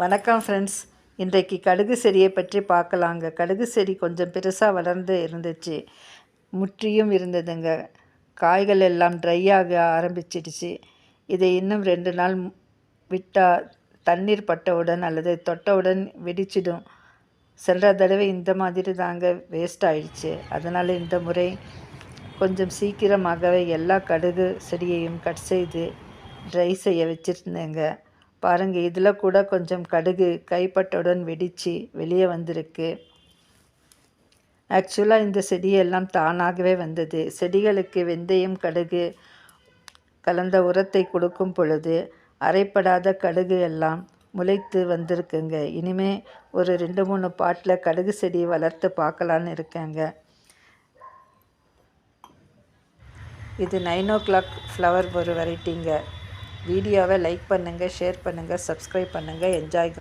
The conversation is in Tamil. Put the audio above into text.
வணக்கம் ஃப்ரெண்ட்ஸ் இன்றைக்கு கடுகு செடியை பற்றி பார்க்கலாங்க. கடுகு செடி கொஞ்சம் பெருசாக வளர்ந்து இருந்துச்சு. முற்றியும் இருந்ததுங்க. காய்கள் எல்லாம் ட்ரை ஆக ஆரம்பிச்சிடுச்சு. இதை இன்னும் ரெண்டு நாள் விட்டால் தண்ணீர் பட்டவுடன் அல்லது தொட்டவுடன் வெடிச்சிடும். சென்ற தடவை இந்த மாதிரி தாங்க வேஸ்ட் ஆயிடுச்சு. அதனால் இந்த முறை கொஞ்சம் சீக்கிரமாகவே எல்லா கடுகு செடியையும் கட் செய்து ட்ரை செய்ய வச்சுருந்தேங்க. பாருங்கள் இதில் கூட கொஞ்சம் கடுகு கைப்பட்டவுடன் வெடித்து வெளியே வந்திருக்கு. ஆக்சுவலாக இந்த செடியெல்லாம் தானாகவே வந்தது. செடிகளுக்கு வெந்தயம் கடுகு கலந்த உரத்தை கொடுக்கும் பொழுது அரைப்படாத கடுகு எல்லாம் முளைத்து வந்திருக்குங்க. இனிமே ஒரு ரெண்டு மூணு பாட்டில் கடுகு செடி வளர்த்து பார்க்கலான்னு இருக்கேங்க. இது நைன் ஓ கிளாக் ஃப்ளவர் ஒரு வெரைட்டிங்க வீடியோவை லைக் பண்ணுங்கள் ஷேர் பண்ணுங்கள் சப்ஸ்கிரைப் பண்ணுங்கள் என்ஜாய்